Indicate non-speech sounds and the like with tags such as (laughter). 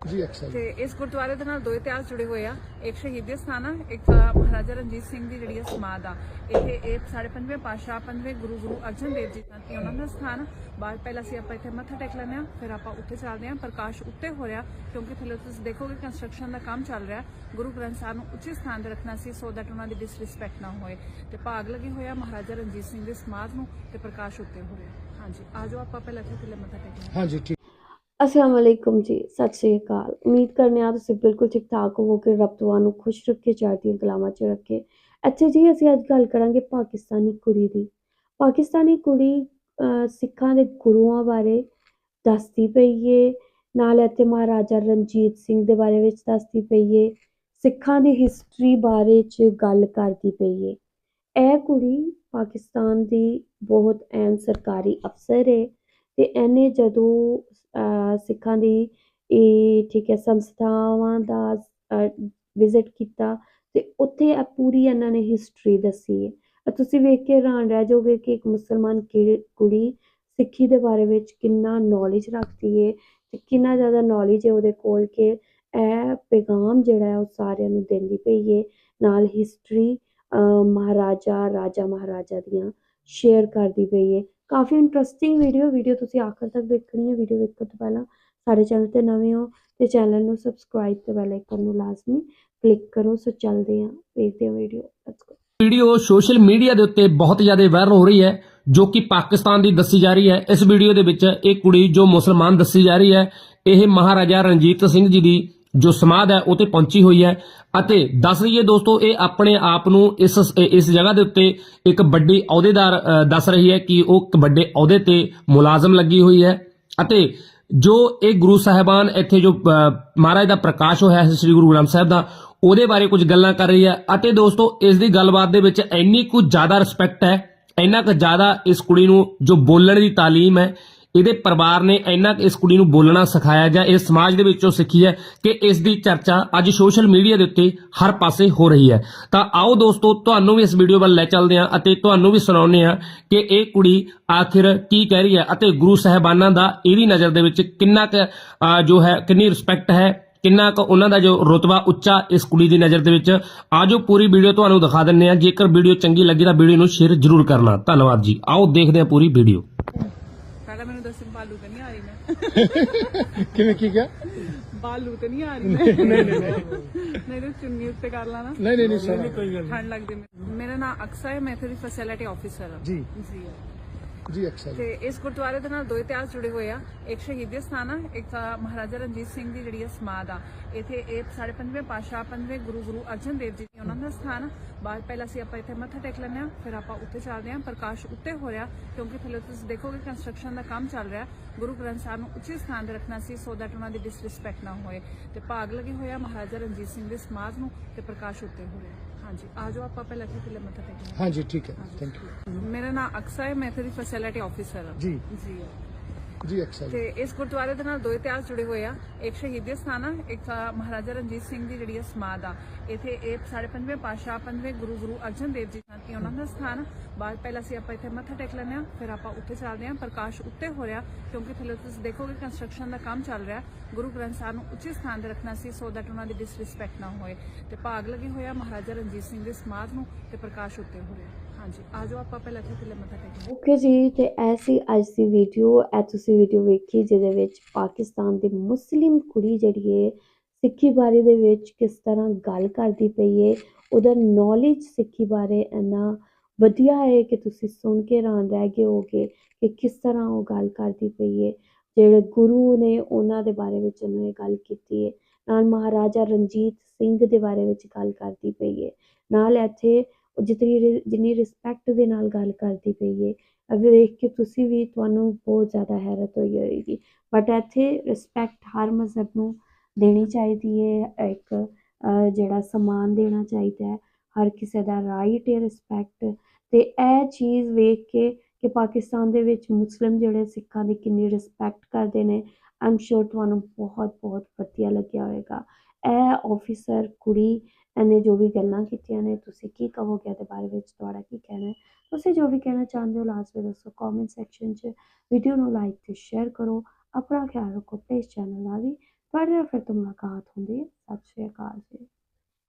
ਜੀ ਐਕਸਲ ਤੇ ਇਸ ਗੁਰਦੁਆਰੇ ਦੇ ਨਾਲ ਦੋ ਇਤਿਹਾਸ ਜੁੜੇ ਹੋਏ ਆ। ਇੱਕ ਸ਼ਹੀਦੀ ਸਥਾਨ ਆ ਇੱਕ ਮਹਾਰਾਜਾ ਰਣਜੀਤ ਸਿੰਘ ਦੀ ਜਿਹੜੀ ਆ ਸਮਾਧ ਆ। ਇੱਥੇ ਇਹ ਸਾਡੇ ਪੰਜਵੇਂ ਪਾਤਸ਼ਾਹ ਪੰਜਵੇਂ ਗੁਰੂ ਗੁਰੂ ਅਰਜਨ ਦੇਵ ਜੀ ਇਹ ਉਹਨਾਂ ਦਾ ਸਥਾਨ। ਬਾਅਦ ਪਹਿਲਾਂ ਅਸੀਂ ਆਪਾਂ ਇੱਥੇ ਮੱਥਾ ਟੇਕ ਲੈਂਦੇ ਆ ਫਿਰ ਆਪਾਂ ਉੱਥੇ ਚੱਲਦੇ ਆ। ਪ੍ਰਕਾਸ਼ ਉੱਤੇ ਹੋ ਰਿਹਾ ਕਿਉਂਕਿ ਥੱਲੇ ਤੁਸੀਂ ਦੇਖੋਗੇ ਕੰਸਟਰਕਸ਼ਨ ਦਾ ਕੰਮ ਚੱਲ ਰਿਹਾ। ਗੁਰੂ ਗ੍ਰੰਥ ਸਾਹਿਬ ਨੂੰ ਉੱਚੇ ਸਥਾਨ ਤੇ ਰੱਖਣਾ ਸੀ ਸੋ ਦੈਟ ਉਹਨਾਂ ਦੀ ਡਿਸਰਿਸਪੈਕਟ ਨਾ ਹੋਏ। ਤੇ ਭਾਗ ਲੱਗੇ ਹੋਇਆ ਮਹਾਰਾਜਾ ਰਣਜੀਤ ਸਿੰਘ ਦੀ ਸਮਾਧ ਨੂੰ ਤੇ ਪ੍ਰਕਾਸ਼ ਉੱਤੇ ਹੋ ਰਿਹਾ। ਹਾਂਜੀ ਆਜੋ ਆਪਾਂ ਪਹਿਲਾਂ ਇੱਥੇ ਥੱਲੇ ਮੱਥਾ ਟੇਕੀਏ ਹਾਂਜੀ ਅਸਲਾਮ ਵਾਲੇਕੁਮ ਜੀ ਸਤਿ ਸ੍ਰੀ ਅਕਾਲ ਉਮੀਦ ਕਰਨੇ ਆ ਤੁਸੀਂ ਬਿਲਕੁਲ ਠੀਕ ਠਾਕ ਹੋਵੋਗੇ ਰੱਬ ਤੁਹਾਨੂੰ ਖੁਸ਼ ਰੱਖੇ ਚੜ੍ਹਦੀਆਂ ਕਲਾਮਾਂ 'ਚ ਰੱਖੇ ਅੱਛਾ ਜੀ ਅਸੀਂ ਅੱਜ ਗੱਲ ਕਰਾਂਗੇ ਪਾਕਿਸਤਾਨੀ ਕੁੜੀ ਦੀ ਪਾਕਿਸਤਾਨੀ ਕੁੜੀ ਸਿੱਖਾਂ ਦੇ ਗੁਰੂਆਂ ਬਾਰੇ ਦੱਸਦੀ ਪਈ ਏ ਨਾਲ ਇੱਥੇ ਮਹਾਰਾਜਾ ਰਣਜੀਤ ਸਿੰਘ ਦੇ ਬਾਰੇ ਵਿੱਚ ਦੱਸਦੀ ਪਈ ਏ ਸਿੱਖਾਂ ਦੀ ਹਿਸਟਰੀ ਬਾਰੇ 'ਚ ਗੱਲ ਕਰਦੀ ਪਈ ਏ ਇਹ ਕੁੜੀ ਪਾਕਿਸਤਾਨ ਦੀ ਬਹੁਤ ਅਹਿਮ ਸਰਕਾਰੀ ਅਫਸਰ ਏ ਤੇ ਇਹਨੇ ਜਦੋਂ ਸਿੱਖਾਂ ਦੀ, ਇਹ ਠੀਕ ਹੈ, ਸੰਸਥਾਵਾਂ ਦਾ ਵਿਜ਼ਿਟ ਕੀਤਾ ਤੇ ਉੱਥੇ ਇਹ ਪੂਰੀ ਇਹਨਾਂ ਨੇ ਹਿਸਟਰੀ ਦੱਸੀ ਹੈ। ਤੁਸੀਂ ਵੇਖ ਕੇ ਹੈਰਾਨ ਰਹਿ ਜਾਓਗੇ ਕਿ ਇੱਕ ਮੁਸਲਮਾਨ ਕਿ- ਕੁੜੀ ਸਿੱਖੀ ਦੇ ਬਾਰੇ ਵਿੱਚ ਕਿੰਨਾ ਨੌਲੇਜ ਰੱਖਦੀ ਹੈ ਤੇ ਕਿੰਨਾ ਜ਼ਿਆਦਾ ਨੌਲੇਜ ਹੈ ਉਹਦੇ ਕੋਲ ਕਿ ਇਹ ਪੈਗਾਮ ਜਿਹੜਾ ਹੈ ਉਹ ਸਾਰਿਆਂ ਨੂੰ ਦਿੰਦੀ ਪਈ ਹੈ ਨਾਲ ਹਿਸਟਰੀ ਮਹਾਰਾਜਾ, ਰਾਜਾ ਮਹਾਰਾਜਾ ਦੀਆਂ ਸ਼ੇਅਰ ਕਰਦੀ ਪਈ ਹੈ ਕਾਫੀ ਇੰਟਰਸਟਿੰਗ ਵੀਡੀਓ ਵੀਡੀਓ ਤੁਸੀਂ ਆਖਰ ਤੱਕ ਦੇਖਣੀ ਹੈ ਵੀਡੀਓ ਵੇਖਣ ਤੋਂ ਪਹਿਲਾਂ ਸਾਡੇ ਚੈਨਲ ਤੇ ਨਵੇਂ ਹੋ ਤੇ ਚੈਨਲ ਨੂੰ ਸਬਸਕ੍ਰਾਈਬ ਤੇ ਬੈਲ ਆਈਕਨ ਨੂੰ ਲਾਜ਼ਮੀ ਕਲਿੱਕ ਕਰੋ, ਸੋ ਚੱਲਦੇ ਹਾਂ, ਵੇਖਦੇ ਹਾਂ video let's go video social media ਦੇ ਉੱਤੇ ਬਹੁਤ ਜ਼ਿਆਦਾ ਵਾਇਰਲ ਹੋ ਰਹੀ ਹੈ, ਜੋ ਕਿ ਪਾਕਿਸਤਾਨ ਦੀ ਦੱਸੀ ਜਾ ਰਹੀ ਹੈ। ਇਸ ਵੀਡੀਓ ਦੇ ਵਿੱਚ ਇਹ ਕੁੜੀ ਜੋ ਮੁਸਲਮਾਨ ਦੱਸੀ ਜਾ ਰਹੀ ਹੈ, ਇਹ ਮਹਾਰਾਜਾ ਰਣਜੀਤ ਸਿੰਘ ਜੀ ਦੀ ਜੋ ਸਮਾਧ ਹੈ, ਉਹ ਤੇ ਪਹੁੰਚੀ ਹੋਈ ਹੈ। ਅਤੇ ਦੱਸ ਰਹੀਏ ਦੋਸਤੋ, ਇਹ ਆਪਣੇ ਆਪ ਨੂੰ ਇਸ ਇਸ ਜਗ੍ਹਾ ਦੇ ਉੱਤੇ ਇੱਕ ਵੱਡੀ ਅਹੁਦੇਦਾਰ ਦੱਸ ਰਹੀ ਹੈ ਕਿ ਉਹ ਇੱਕ ਵੱਡੇ ਅਹੁਦੇ ਤੇ ਮੁਲਾਜ਼ਮ ਲੱਗੀ ਹੋਈ ਹੈ। ਅਤੇ ਜੋ ਇਹ ਗੁਰੂ ਸਾਹਿਬਾਨ ਇੱਥੇ ਜੋ ਮਹਾਰਾਜ ਦਾ ਪ੍ਰਕਾਸ਼ ਹੋਇਆ ਹੈ ਸ੍ਰੀ ਗੁਰੂ ਗ੍ਰੰਥ ਸਾਹਿਬ ਦਾ, ਉਹਦੇ ਬਾਰੇ ਕੁਝ ਗੱਲਾਂ ਕਰ ਰਹੀ ਹੈ। ਅਤੇ ਦੋਸਤੋ, ਇਸ ਦੀ ਗੱਲਬਾਤ ਦੇ ਵਿੱਚ ਇੰਨੀ ਕੁ ਜ਼ਿਆਦਾ ਰਿਸਪੈਕਟ ਹੈ, ਇੰਨਾ ਕੁ ਜ਼ਿਆਦਾ ਇਸ ਕੁੜੀ ਨੂੰ ਜੋ ਬੋਲਣ ਦੀ ਤਾਲੀਮ ਹੈ ਇਹਦੇ ਪਰਿਵਾਰ ਨੇ ਇੰਨਾ ਕੁ ਇਸ ਕੁੜੀ ਨੂੰ ਬੋਲਣਾ ਸਿਖਾਇਆ ਜਾਂ ਇਸ ਸਮਾਜ ਦੇ ਵਿੱਚੋਂ ਸਿੱਖੀ ਹੈ ਕਿ ਇਸ ਦੀ ਚਰਚਾ ਅੱਜ ਸੋਸ਼ਲ ਮੀਡੀਆ ਦੇ ਉੱਤੇ ਹਰ ਪਾਸੇ ਹੋ ਰਹੀ ਹੈ। ਤਾਂ ਆਓ ਦੋਸਤੋ, ਤੁਹਾਨੂੰ ਵੀ ਇਸ ਵੀਡੀਓ ਵੱਲ ਲੈ ਚੱਲਦੇ ਹਾਂ ਅਤੇ ਤੁਹਾਨੂੰ ਵੀ ਸੁਣਾਉਂਦੇ ਹਾਂ ਕਿ ਇਹ ਕੁੜੀ ਆਖਿਰ ਕੀ ਕਹਿ ਰਹੀ ਹੈ ਅਤੇ ਗੁਰੂ ਸਾਹਿਬਾਨਾਂ ਦਾ ਇਹਦੀ ਨਜ਼ਰ ਦੇ ਵਿੱਚ ਕਿੰਨਾ ਕੁ ਜੋ ਹੈ, ਕਿੰਨੀ ਰਿਸਪੈਕਟ ਹੈ, ਕਿੰਨਾ ਕੁ ਉਹਨਾਂ ਦਾ ਜੋ ਰੁਤਬਾ ਉੱਚਾ ਇਸ ਕੁੜੀ ਦੀ ਨਜ਼ਰ ਦੇ ਵਿੱਚ। ਆਜੋ ਪੂਰੀ ਵੀਡੀਓ ਤੁਹਾਨੂੰ ਦਿਖਾ ਦਿੰਨੇ ਆ ਜੇਕਰ ਵੀਡੀਓ ਚੰਗੀ ਲੱਗੀ ਤਾਂ ਵੀਡੀਓ ਨੂੰ ਸ਼ੇਅਰ ਜ਼ਰੂਰ ਕਰਨਾ। ਧੰਨਵਾਦ ਜੀ। ਆਓ ਦੇਖਦੇ ਹਾਂ ਪੂਰੀ ਵੀਡੀਓ। ਮੈਨੂੰ ਦੱਸੋ ਬਾਲੂ ਤੇ ਨਹੀਂ ਆ ਰਹੀ ਮੈਂ। (laughs) ਕਿਵੇਂ ਕੀ ਗਿਆ ਬਾਲੂ ਤੇ ਨਹੀਂ ਆ ਰਹੀ ਮੈਂ। ਨਹੀਂ ਨਹੀਂ। ਨਹੀਂ ਤੇ ਚੁੰਨੀ ਉੱਤੇ ਕਰ ਲਾਣਾ। ਨਹੀਂ ਨਹੀਂ ਨਹੀਂ ਸਰ। ਠੰਡ ਲੱਗਦੀ ਮੈਨੂੰ। ਮੇਰਾ ਨਾਮ ਅਕਸਾ ਹੈ ਮੈਂ ਇੱਥੇ ਦੀ ਫੈਸਿਲਿਟੀ ਆਫੀਸਰ ਹਾਂ। ਜੀ। ਜੀ ਜੀ ਐਕਸਲ ਤੇ ਇਸ ਗੁਰਦੁਆਰੇ ਦੇ ਨਾਲ ਦੋ ਇਤਿਹਾਸ ਜੁੜੇ ਹੋਏ ਆ। ਇੱਕ ਸ਼ਹੀਦੀ ਸਥਾਨ ਆ ਇੱਕ ਤਾਂ ਮਹਾਰਾਜਾ ਰਣਜੀਤ ਸਿੰਘ ਦੀ ਜਿਹੜੀ ਆ ਸਮਾਧ ਆ। ਇੱਥੇ ਇਹ ਸਾਡੇ ਪੰਜਵੇਂ ਪਾਤਸ਼ਾਹ ਪੰਜਵੇਂ ਗੁਰੂ ਗੁਰੂ ਅਰਜਨ ਦੇਵ ਜੀ ਦੀ ਉਹਨਾਂ ਦਾ ਸਥਾਨ ਬਾਅਦ ਪਹਿਲਾਂ ਅਸੀਂ ਆਪਾਂ ਇੱਥੇ ਮੱਥਾ ਟੇਕ ਲੈਂਦੇ ਆ ਫਿਰ ਆਪਾਂ ਉੱਤੇ ਚੱਲਦੇ ਆ। ਪ੍ਰਕਾਸ਼ ਉੱਤੇ ਹੋ ਰਿਹਾ ਕਿਉਂਕਿ ਥੱਲੇ ਤੁਸੀਂ ਦੇਖੋਗੇ ਕੰਸਟਰਕਸ਼ਨ ਦਾ ਕੰਮ ਚੱਲ ਰਿਹਾ। ਗੁਰੂ ਗ੍ਰੰਥ ਸਾਹਿਬ ਨੂੰ ਉੱਚੇ ਸਥਾਨ ਤੇ ਰੱਖਣਾ ਸੀ ਸੋ ਦੈਟ ਉਹਨਾਂ ਦੀ ਡਿਸਰਿਸਪੈਕਟ ਨਾ ਹੋਏ। ਤੇ ਭਾਗ ਲੱਗੇ ਹੋਇਆ ਮਹਾਰਾਜਾ ਰਣਜੀਤ ਸਿੰਘ ਦੀ ਸਮਾਧ ਨੂੰ ਤੇ ਪ੍ਰਕਾਸ਼ ਉੱਤੇ ਹੋ ਰਿਹਾ। ਹਾਂਜੀ ਆਜੋ ਆਪਾਂ ਪਹਿਲਾਂ ਇੱਥੇ ਮੱਥਾ ਟੇਕੀਏ ਹਾਂਜੀ ਠੀਕ ਹੈ। ਥੈਂਕ ਯੂ ਮੇਰਾ ਨਾਮ ਅਕਸਾ ਹੈ ਮੈਂ ਇੱਥੇ ਦੀ ਫੈਸਿਲਿਟੀ ਆਫੀਸਰ ਹਾਂ ਜੀ। ਜੀ। ਜੀ ਐਕਸਲ ਤੇ ਇਸ ਗੁਰਦੁਆਰੇ ਦੇ ਨਾਲ ਦੋ ਇਤਿਹਾਸ ਜੁੜੇ ਹੋਏ ਆ। ਇੱਕ ਸ਼ਹੀਦੀ ਸਥਾਨ ਆ ਇੱਕ ਮਹਾਰਾਜਾ ਰਣਜੀਤ ਸਿੰਘ ਦੀ ਜਿਹੜੀ ਆ ਸਮਾਧ ਆ। ਇੱਥੇ ਇਹ ਸਾਡੇ ਪੰਜਵੇਂ ਪਾਤਸ਼ਾਹ ਪੰਜਵੇਂ ਗੁਰੂ ਗੁਰੂ ਅਰਜਨ ਦੇਵ ਜੀ ਇਹ ਉਹਨਾਂ ਦਾ ਸਥਾਨ। ਬਾਅਦ ਪਹਿਲਾਂ ਅਸੀਂ ਆਪਾਂ ਇੱਥੇ ਮੱਥਾ ਟੇਕ ਲੈਂਦੇ ਆ ਫਿਰ ਆਪਾਂ ਉੱਥੇ ਚੱਲਦੇ ਆ ਪ੍ਰਕਾਸ਼ ਉੱਤੇ ਹੋ ਰਿਹਾ ਕਿਉਂਕਿ ਥੱਲੇ ਤੁਸੀਂ ਦੇਖੋਗੇ ਕੰਸਟਰਕਸ਼ਨ ਦਾ ਕੰਮ ਚੱਲ ਰਿਹਾ। ਗੁਰੂ ਗ੍ਰੰਥ ਸਾਹਿਬ ਨੂੰ ਉੱਚੇ ਸਥਾਨ ਤੇ ਰੱਖਣਾ ਸੀ ਸੋ ਦੈਟ ਉਹਨਾਂ ਦੀ ਡਿਸਰਿਸਪੈਕਟ ਨਾ ਹੋਏ। ਤੇ ਭਾਗ ਲੱਗੇ ਹੋਇਆ ਮਹਾਰਾਜਾ ਰਣਜੀਤ ਸਿੰਘ ਦੀ ਸਮਾਧ ਨੂੰ ਤੇ ਪ੍ਰਕਾਸ਼ ਉੱਤੇ ਹੋ ਰਿਹਾ। ਹਾਂਜੀ ਆਜੋ ਆਪਾਂ ਪਹਿਲਾਂ ਇੱਥੇ ਥੱਲੇ ਮੱਥਾ ਟੇਕੀਏ। ਓਕੇ ਜੀ, ਤੇ ਐਸੀ ਅੱਜ ਦੀ ਵੀਡੀਓ ਇਹ ਤੁਸੀਂ ਵੀਡੀਓ ਵੇਖੀ ਜਿਹਦੇ ਵਿੱਚ ਪਾਕਿਸਤਾਨ ਦੀ ਮੁਸਲਿਮ ਕੁੜੀ ਜਿਹੜੀ ਹੈ ਸਿੱਖੀ ਬਾਰੇ ਦੇ ਵਿੱਚ ਕਿਸ ਤਰ੍ਹਾਂ ਗੱਲ ਕਰਦੀ ਪਈ ਹੈ ਉਹਦਾ ਨੌਲੇਜ ਸਿੱਖੀ ਬਾਰੇ ਇੰਨਾ ਵਧੀਆ ਹੈ ਕਿ ਤੁਸੀਂ ਸੁਣ ਕੇ ਹੈਰਾਨ ਰਹਿ ਗਏ ਹੋਗੇ ਕਿ ਕਿਸ ਤਰ੍ਹਾਂ ਉਹ ਗੱਲ ਕਰਦੀ ਪਈ ਹੈ ਜਿਹੜੇ ਗੁਰੂ ਨੇ ਉਹਨਾਂ ਦੇ ਬਾਰੇ ਵਿੱਚ ਉਹਨੇ ਇਹ ਗੱਲ ਕੀਤੀ ਹੈ ਨਾਲ ਮਹਾਰਾਜਾ ਰਣਜੀਤ ਸਿੰਘ ਦੇ ਬਾਰੇ ਵਿੱਚ ਗੱਲ ਕਰਦੀ ਪਈ ਹੈ ਨਾਲ ਇੱਥੇ ਉਹ ਜਿਤਨੀ ਰਿ- ਜਿੰਨੀ ਰਿਸਪੈਕਟ ਦੇ ਨਾਲ ਗੱਲ ਕਰਦੀ ਪਈ ਹੈ ਅਗਰ ਵੇਖ ਕੇ ਤੁਸੀਂ ਵੀ ਤੁਹਾਨੂੰ ਬਹੁਤ ਜ਼ਿਆਦਾ ਹੈਰਤ ਹੋਈ ਹੋਏਗੀ। ਬਟ ਇੱਥੇ ਰਿਸਪੈਕਟ ਹਰ ਮਜ਼ਹਬ ਨੂੰ ਦੇਣੀ ਚਾਹੀਦੀ ਹੈ ਇੱਕ ਜਿਹੜਾ ਸਮਾਨ ਦੇਣਾ ਚਾਹੀਦਾ ਹੈ, ਹਰ ਕਿਸੇ ਦਾ ਰਾਈਟ ਹੈ ਰਿਸਪੈਕਟ ਤੇ ਇਹ ਚੀਜ਼ ਵੇਖ ਕੇ ਕਿ ਪਾਕਿਸਤਾਨ ਦੇ ਵਿੱਚ ਮੁਸਲਿਮ ਜਿਹੜੇ ਸਿੱਖਾਂ ਦੀ ਕਿੰਨੀ ਰਿਸਪੈਕਟ ਕਰਦੇ ਨੇ ਆਮ ਸ਼ੋਰ ਤੁਹਾਨੂੰ ਬਹੁਤ ਬਹੁਤ ਵਧੀਆ ਲੱਗਿਆ ਹੋਵੇਗਾ ਇਹ ਆਫੀਸਰ ਕੁੜੀ ਇਹਨੇ ਜੋ ਵੀ ਗੱਲਾਂ ਕੀਤੀਆਂ ਨੇ, ਤੁਸੀਂ ਕੀ ਕਹੋਗੇ ਇਹਦੇ ਬਾਰੇ ਵਿੱਚ? ਤੁਹਾਡਾ ਕੀ ਕਹਿਣਾ ਹੈ? ਤੁਸੀਂ ਜੋ ਵੀ ਕਹਿਣਾ ਚਾਹੁੰਦੇ ਹੋ ਲਾਸਟ ਲਾਜ਼ਮੀ ਦੱਸੋ ਕਮੈਂਟ ਸੈਕਸ਼ਨ 'ਚ ਵੀਡੀਓ ਨੂੰ ਲਾਈਕ ਤੇ ਸ਼ੇਅਰ ਕਰੋ। ਆਪਣਾ ਖਿਆਲ ਰੱਖੋ ਪਲੀਜ਼ ਚੈਨਲ ਨਾਲ ਵੀ। ਤੁਹਾਡੇ ਨਾਲ ਫਿਰ ਤੋਂ ਮੁਲਾਕਾਤ ਹੁੰਦੀ ਹੈ। ਸਤਿ ਸ਼੍ਰੀ ਅਕਾਲ ਜੀ।